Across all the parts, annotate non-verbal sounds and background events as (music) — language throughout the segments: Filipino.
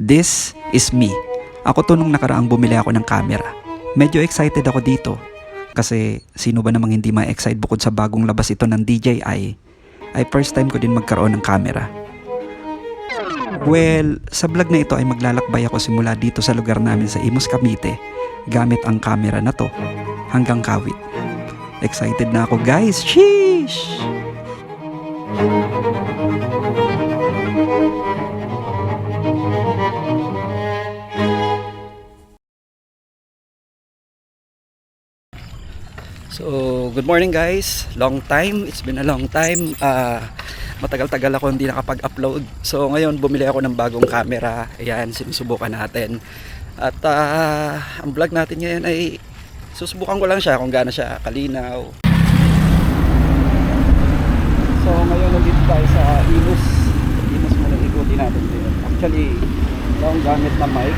This is me. Ako to nung nakaraang bumili ako ng camera. Medyo excited ako dito. Kasi sino ba namang hindi ma-excite bukod sa bagong labas ito ng DJI ay first time ko din magkaroon ng camera. Well, sa vlog na ito ay maglalakbay ako simula dito sa lugar namin sa Imus Cavite gamit ang camera na to hanggang Kawit. Excited na ako guys! Sheesh! So, good morning guys. Long time. It's been a long time. Ah, matagal-tagal ako hindi nakapag-upload. So, ngayon bumili ako ng bagong camera. Ayan, sinusubukan natin. At ah, ang vlog natin ngayon ay susubukan ko lang siya kung gaano siya kalinaw. So, ngayon nandito tayo sa Imus. Imus muna ikutin natin din. Actually, ito ang gamit na mic.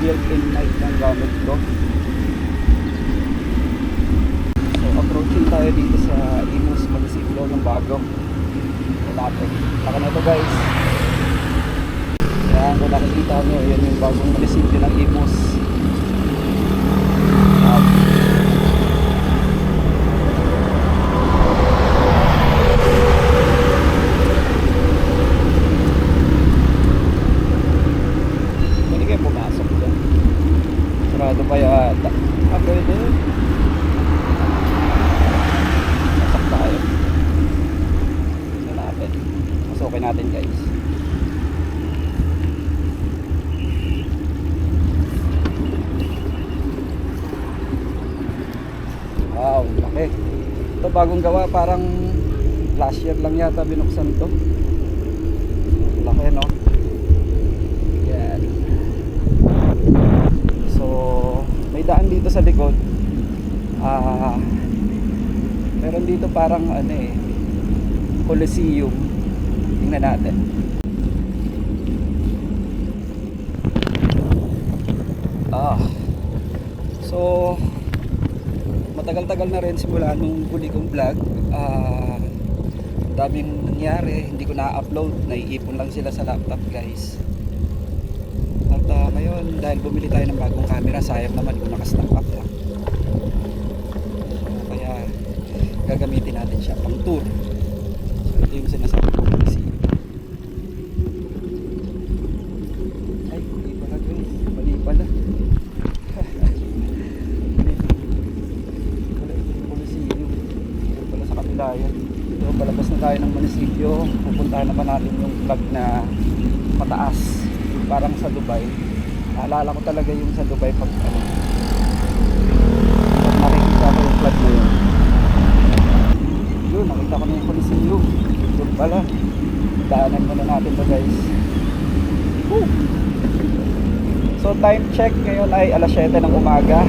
Built-in mic ang gamit ko. Approaching tayo dito sa Imus Municipio ng bago. Malapit. Laka na ito guys. Yan, kung nakikita nyo, yan yung bagong munisipyo ng Imus. Um, Pwede kayo pumasok dyan. Sarado pa yata. Ah, pwede. Pasok tayo. Sa natin. Pasukin natin guys. Wow, laki. Ito bagong gawa, parang last year lang yata binuksan to. Laki no? Yan. So, may daan dito sa likod. Ah, meron dito parang ano eh, Coliseum. Tingnan natin. Ah. So, matagal-tagal na rin simula nung huli kong vlog. Ah, daming nangyari, hindi ko na-upload, naiipon lang sila sa laptop guys. At ah, ngayon, dahil bumili tayo ng bagong camera, sayang naman kung nakastock up lang. Kaya gagamitin natin siya pang tour. So, ito yung sinasabi ko kasi ay, hindi pala guys, mali pala. Wala yung munisipyo. Yung pala sa kabila yan. So, palabas na tayo ng munisipyo. Pupuntahan naman natin yung vlog na mataas. Parang sa Dubai. Naalala ko talaga yung sa Dubai pag ano. Pag nakikita ko yung vlog na yun. Yun, nakita ko na yung munisipyo. Yun pala. Daanan muna natin to guys. Woo! So time check ngayon ay alas 7 ng umaga.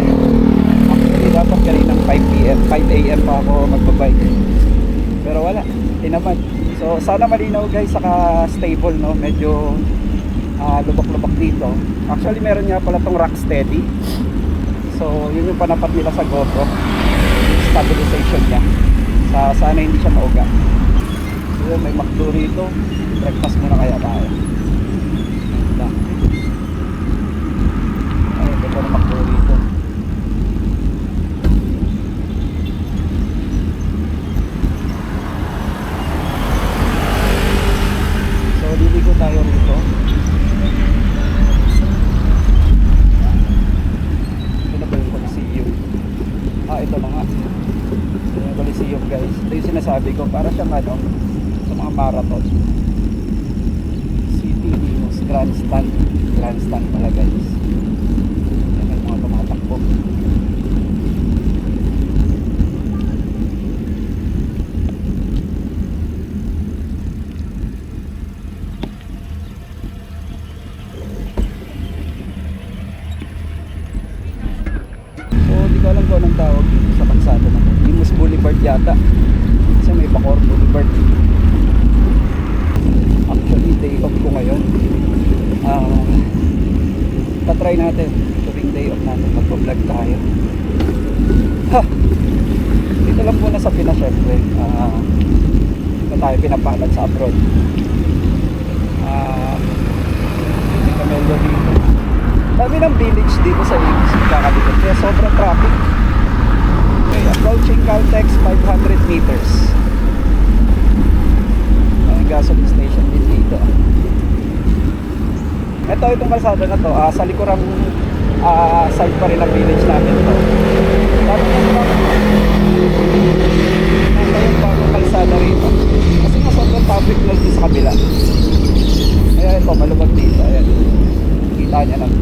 Actually dapat kaninang 5 p.m. 5 a.m. pa ako magbabike. Pero wala, tinamad. So sana malinaw guys saka stable no, medyo ah, lubak-lubak dito. Actually meron nga pala tong rock steady. So yun yung panapat nila sa GoPro. Stabilization niya. Sa sana hindi siya mauga. So may McDo rito. Breakfast muna kaya tayo. Ganda. Ay, ganda ng McDo rito. So, liligo tayo rito. Ito na ba yung Coliseum? Ah, ito na nga. Ito yung Coliseum guys. Ito yung sinasabi ko. Para siyang ano, sa mga marathon. City Limos Grandstand. Grandstand pala guys. itatry natin. Tuwing day off natin magpa-vlog tayo. Ha! Dito lang muna sa Pinas syempre. Uh, dito tayo pinapalag sa abroad. Uh, hindi ka medyo dito dami ng village dito sa Ibis kakadito kaya sobrang traffic. Okay, approaching Caltex 500 meters. Ang gasoline station din dito daw itong kalsada na to, ah, sa likurang ah, side pa rin ng village namin to. Niya sa Nasa yung bagong kalsada rito. Kasi nga sobrang traffic dito sa kabila. Ayan ito, malubag dito. Ayan. Kita niya lang.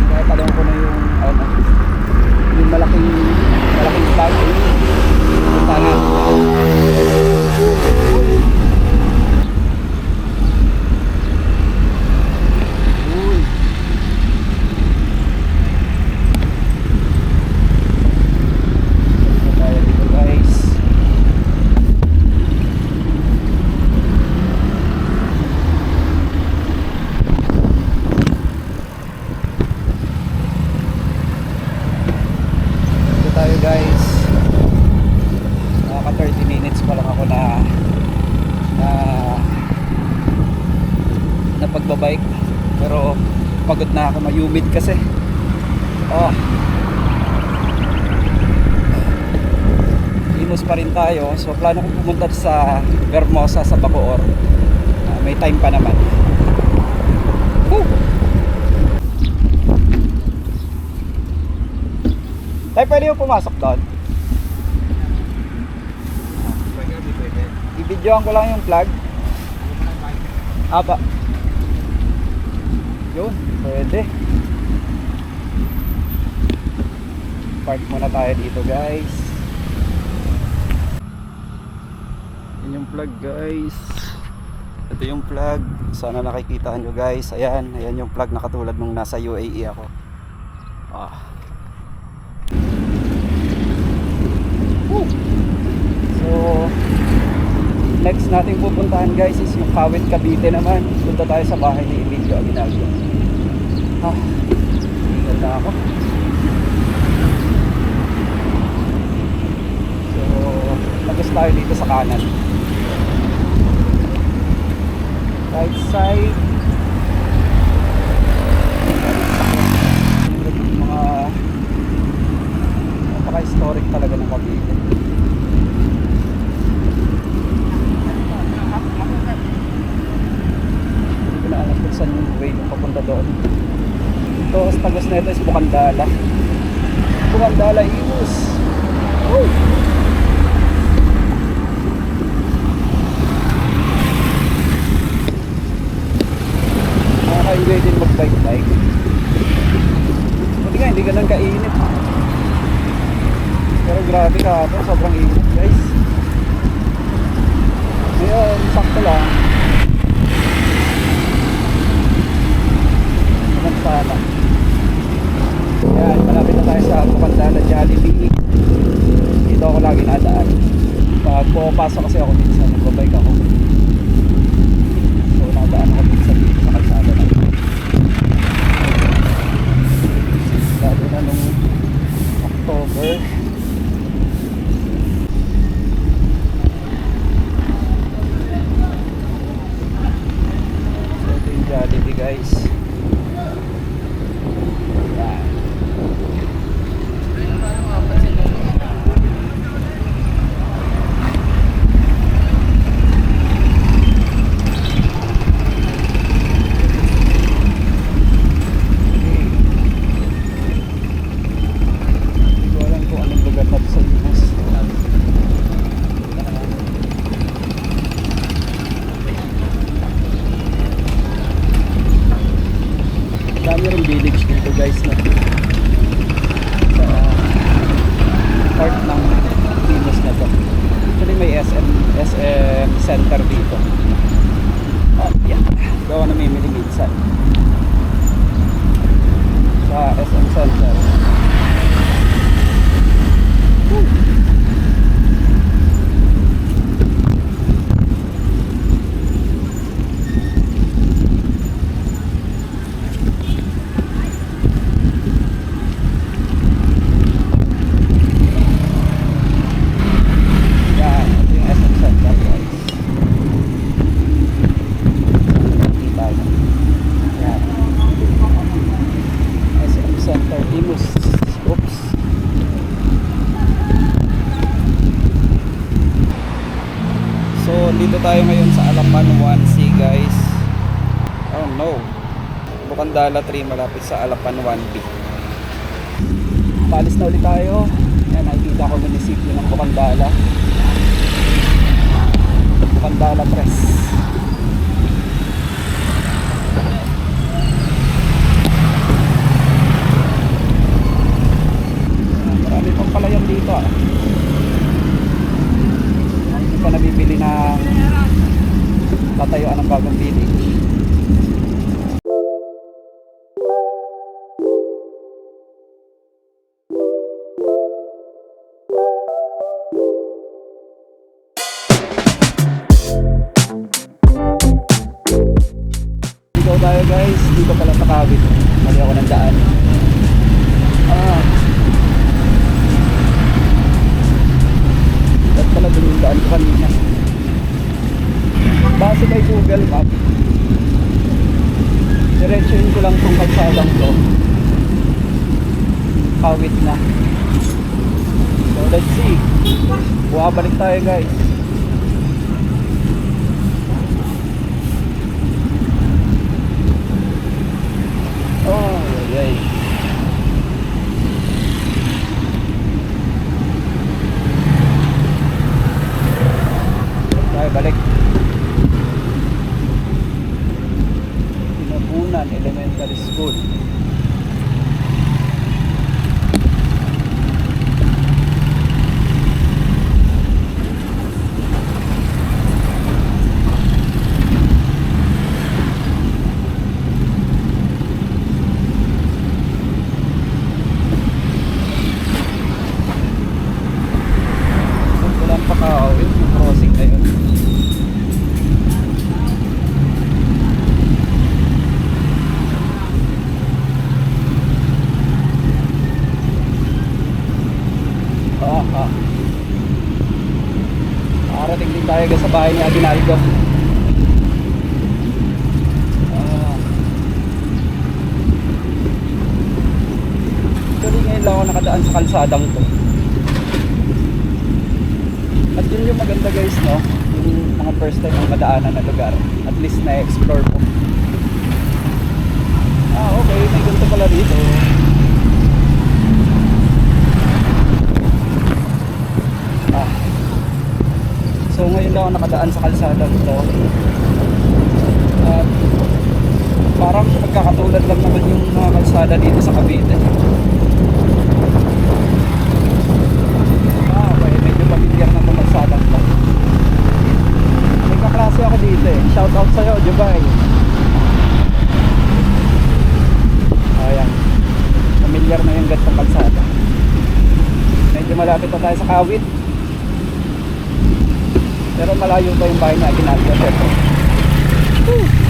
Kaya talong ko na yung ano, yung malaking malaking tag. Punta na. Uy. Punta tayo dito guys. Dito tayo guys. Nakaka 30 minutes pa lang ako na na pagbabike. Pero pagod na ako mayumid kasi. Oh. Imus pa rin tayo. So plano kong pumunta sa Vermosa sa Bacoor. Ah, may time pa naman. Woo! Tay, pwede yung pumasok doon? I-videoan ko lang yung plug. Aba. Yun, pwede. Park muna tayo dito guys. Yan yung plug guys. Ito yung plug. Sana nakikita nyo guys. Ayan, ayan yung plug na katulad nung nasa UAE ako. Ah. So, next nating pupuntahan guys is yung Kawit Cavite naman. Punta tayo sa bahay ni Emilio Aguinaldo. Ah, ganda ako. So, lagos tayo dito sa kanan. Right side. Mga napaka-historic talaga ng Cavite. Alam kung saan yung way na papunta doon. Ito, ang tagos na ito is Bukandala. Bukandala Imus. Woo! Nakaka-enjoy din mag-bike-bike. Buti nga, hindi ganun kainit. Pero grabe ka ito, sobrang init guys. Ngayon, sakto lang. Sana. Yan, malapit na tayo sa Bukandala Jollibee. Dito ako lagi nadaan. Pag pumapasok kasi ako minsan, nagbabike ako. So, nadaan ako minsan dito sa kalsada na. Lalo na nung October. So, ito yung Jollibee guys. Yan. Hindi ko alam kung anong lugar na to sa Yunus. Dami rin village dito guys na sa part ng Yunus na to. Actually may SM, SM center dito. At yan, gawa na namimili minsan. Sa SM center. Yan, ito yung SM Center guys. Kita nyo. Yan. SM Center Imus. Oops. Nandito tayo ngayon sa Alapan 1C guys. Oh no. Bukandala 3 malapit sa Alapan 1B. Palis na ulit tayo. Yan, nakikita ko munisipyo ng Bukandala. Bukandala Press. Marami pang palayan dito ah. Hindi pa nabibili ng tatayuan ng bagong village. Dito tayo guys, dito pala sa Kawit. Mali ako ng daan. Google Map. Diretsuin ko lang tong kalsadang to. Kawit na. So let's see. Buwabalik tayo guys. Oh, ay, ay. Tayo balik. Pinabunan Elementary School. Walang pakawin yung crossing na yun. Ah, ah. Nakarating din tayo sa bahay ni Aguinaldo. Ah. Actually ngayon lang ako nakadaan sa kalsadang to. At yun yung maganda guys, no? Yung mga first time ang madaanan na lugar. At least na-explore ko. Ah, okay. May ganito pala dito. Ngayon ako nakadaan sa kalsada ito. At parang magkakatulad lang naman yung mga kalsada dito sa Cavite. Ah, okay. Medyo familiar na itong kalsadang to. May kaklase ako dito eh. Shout out sa'yo, Jubay. Ayan. Familiar na yung gantong kalsada. Medyo malapit na tayo sa Kawit. Pero malayo pa yung bahay niya, ginagawa syempre.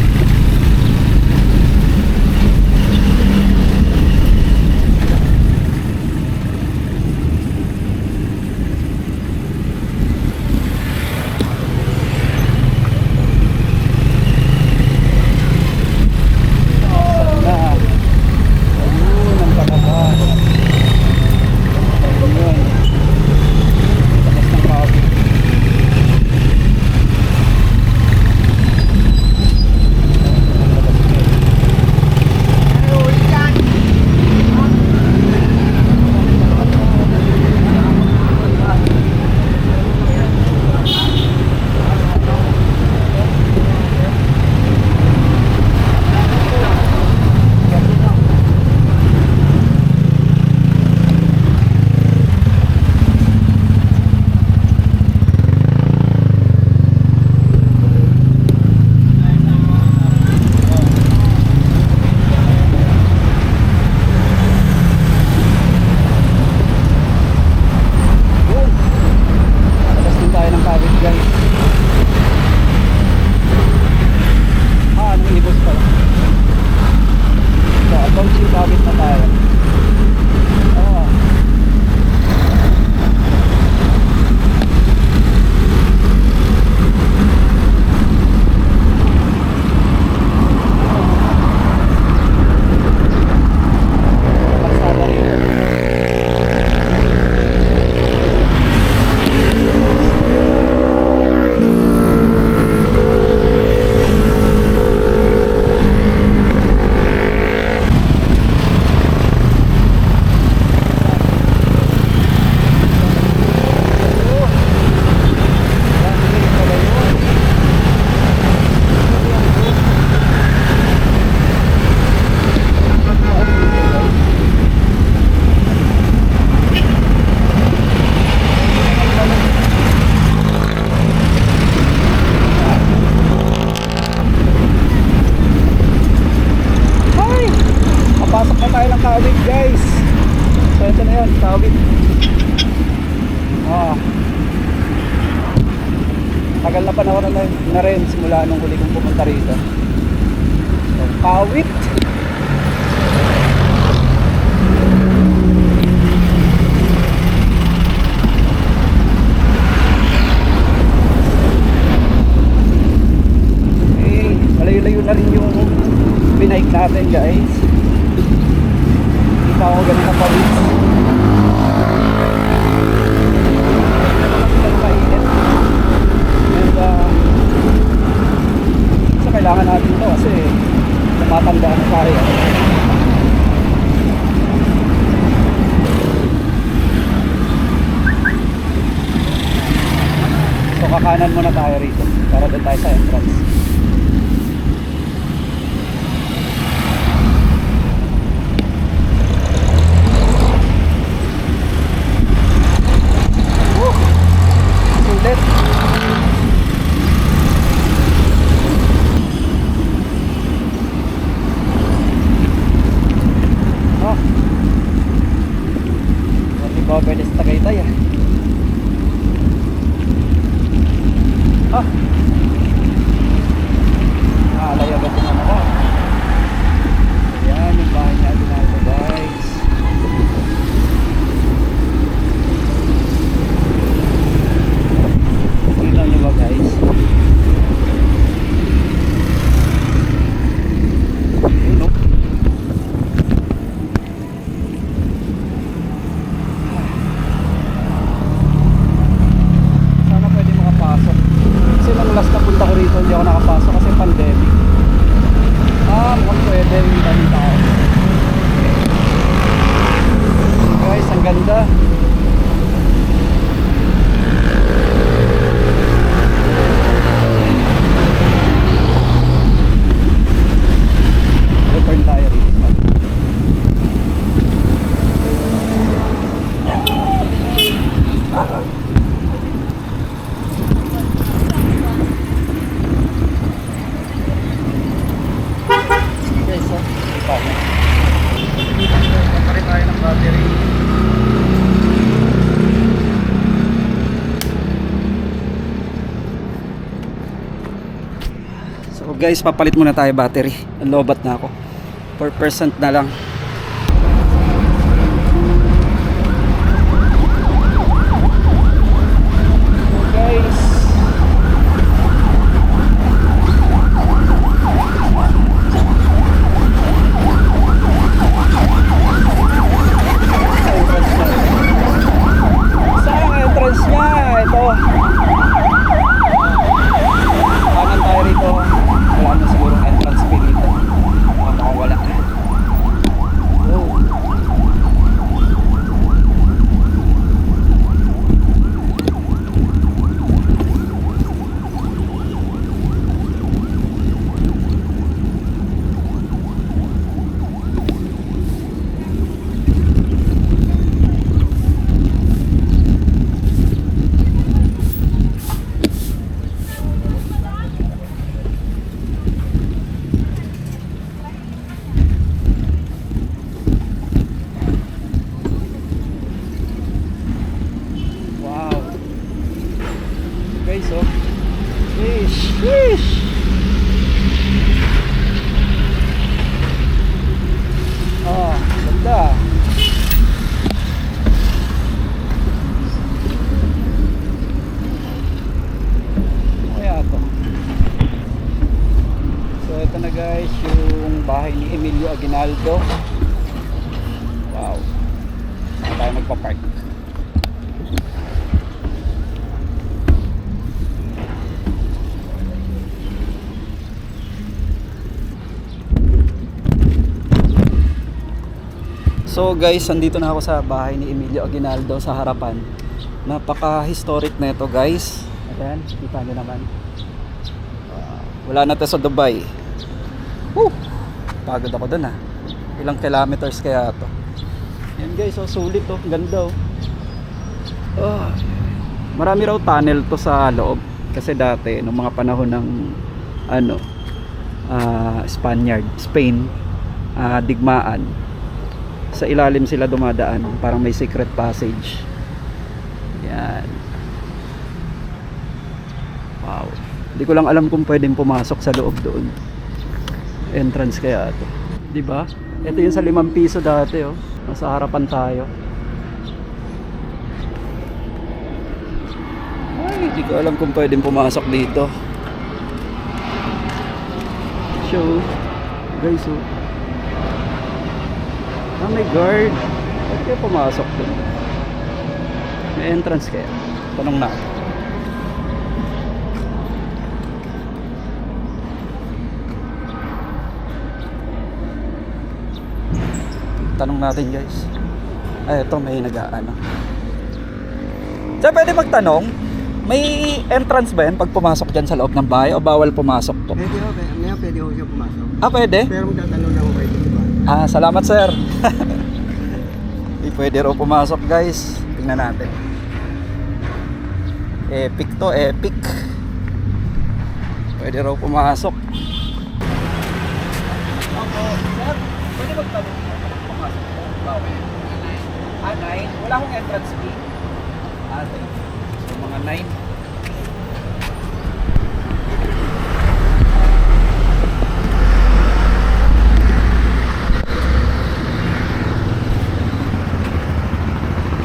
guys. So ito na yun tawid ah. Tagal na panahon na, na rin simula nung huli kong pumunta rito. So, kawit. Kakanan muna tayo rito para doon tayo sa entrance. Woo! Sulit. Ah. Hindi ko pwede sa Tagaytay ah. Ah. Naalay agad yung ano ko. Ayan, yung bahay niya Aguinaldo guys. Kita nyo ba guys? Yun, oh. Sana pwede makapasok. Kasi nung last na punta ko rito, hindi ako nakapasok kasi pandemic. Ah, mukhang pwede yung daming tao. Guys, ang ganda. Return tayo rito. Guys, oh. Ito. Pagkari tayo ng battery. So guys, papalit muna tayo battery. Lobat na ako. 4% na lang. So guys, Saan ang entrance niya? Ito. Kanan tayo rito. Wala na siguro entrance fee dito. Baka makawala. Oh. Wow. Guys, oh. Fish, fish. Ah, ganda. Ano Kaya to. So ito na guys yung bahay ni Aguinaldo. Wow. Saan tayo magpa-park? So guys, andito na ako sa bahay ni Emilio Aguinaldo sa harapan. Napaka-historic na ito guys. Ayan, kita nyo naman. Wala na to sa Dubai. Woo! Pagod ako dun ah. Ilang kilometers kaya to. Yan guys, oh, sulit to. Ganda oh. Ah, marami raw tunnel to sa loob. Kasi dati, nung mga panahon ng ano, ah, Spaniard, Spain, ah, digmaan, sa ilalim sila dumadaan parang may secret passage yan wow Hindi ko lang alam kung pwedeng pumasok sa loob doon. Entrance kaya ito. Di ba? Ito yung sa limang piso dati oh. Nasa harapan tayo. Ay, hindi ko alam kung pwedeng pumasok dito. Show. Guys, oh. Ah, may guard. Pwede pumasok dun? May entrance kaya? Tanong na. Tanong natin guys. Ay, ito may nag-ano. Sir, pwede magtanong? May entrance ba yan pag pumasok dyan sa loob ng bahay o bawal pumasok to? Pwede ho, pwede, ngayon pwede ho siya pumasok. Ah, pwede? Pero magtatanong lang ho kayo dito ba? Ah, salamat sir. (laughs) Pwede raw pumasok guys. Tingnan natin. Epic to, epic. Pwede raw pumasok. Opo, sir. Pwede magtanong pumasok to. Bawal. Ah, nine. Wala akong entrance fee. Ah, okay. So, mga nine.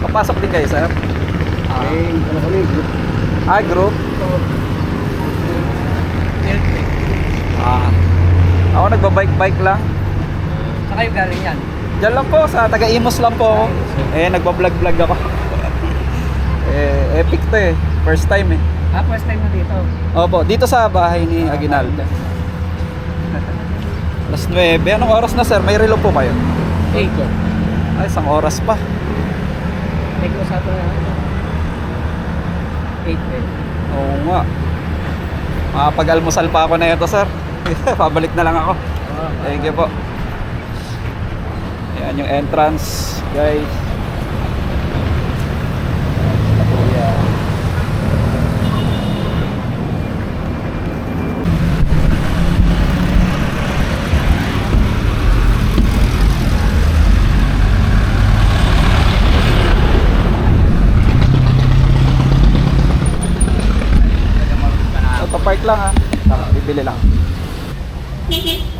Papasok din kayo, sir? Ah, Eh, ano kami, group. ah group? Ah. Ako nagbabike-bike lang. Saan kayo galing yan? Diyan lang po, sa taga-Imos lang po ako. Eh, nagbablog-vlog ako. (laughs) eh, epic to eh. First time eh. Ah, first time mo dito. Opo, dito sa bahay ni Aguinaldo. (laughs) Alas 9. Anong oras na sir? May relo po kayo? 8. Ay, isang oras pa. May usapan na. 8 eh. Oo nga. Makapag-almusal pa ako na ito, sir. (laughs) Pabalik na lang ako. Thank you po. Ayan yung entrance, guys. Park lang ha. Tama, bibili lang. (laughs)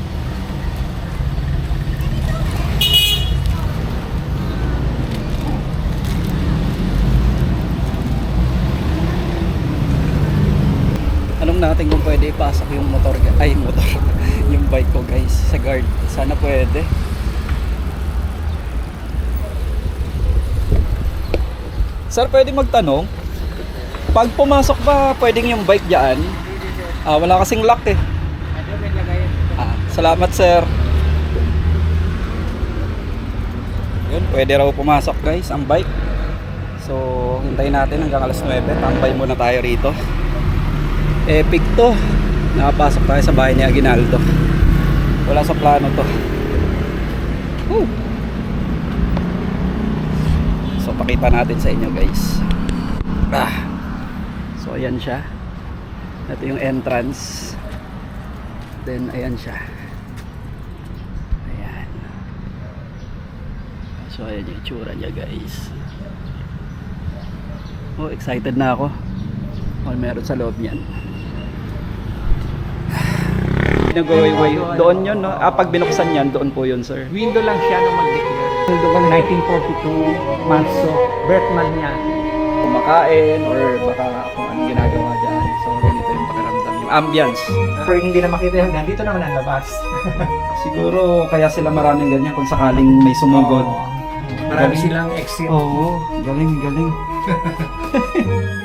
Anong natin kung pwede ipasok yung motor, ay motor, (laughs) yung bike ko guys sa guard. Sana pwede. Sir, pwede magtanong? Pag pumasok ba, pwedeng yung bike dyan? Ah, wala kasing lock eh. Ah, salamat sir. Yun, pwede raw pumasok guys ang bike. So, hintayin natin hanggang alas 9. Tambay muna tayo rito. Epic to. Nakapasok tayo sa bahay ni Aguinaldo. Wala sa plano to. Woo! So, pakita natin sa inyo guys. Ah. So, ayan siya. Ito yung entrance. Then, ayan siya. Ayan. So, ayan yung itsura niya, guys. Oh, excited na ako. Oh, meron sa loob niyan. Nag-way Doon yun, no? Ah, pag binuksan yan, doon po yun, sir. Window lang siya nung mag-declare. Window lang 1942, Marso, birth month niya. Kumakain or baka kung anong ginagawa dyan. So, ganito yung pakiramdam. Yung ambience. Pero hindi na makita yung nandito naman ang labas. (laughs) Siguro kaya sila maraming ganyan kung sakaling may sumugod. Marami silang exit. Oo, galing, galing. (laughs)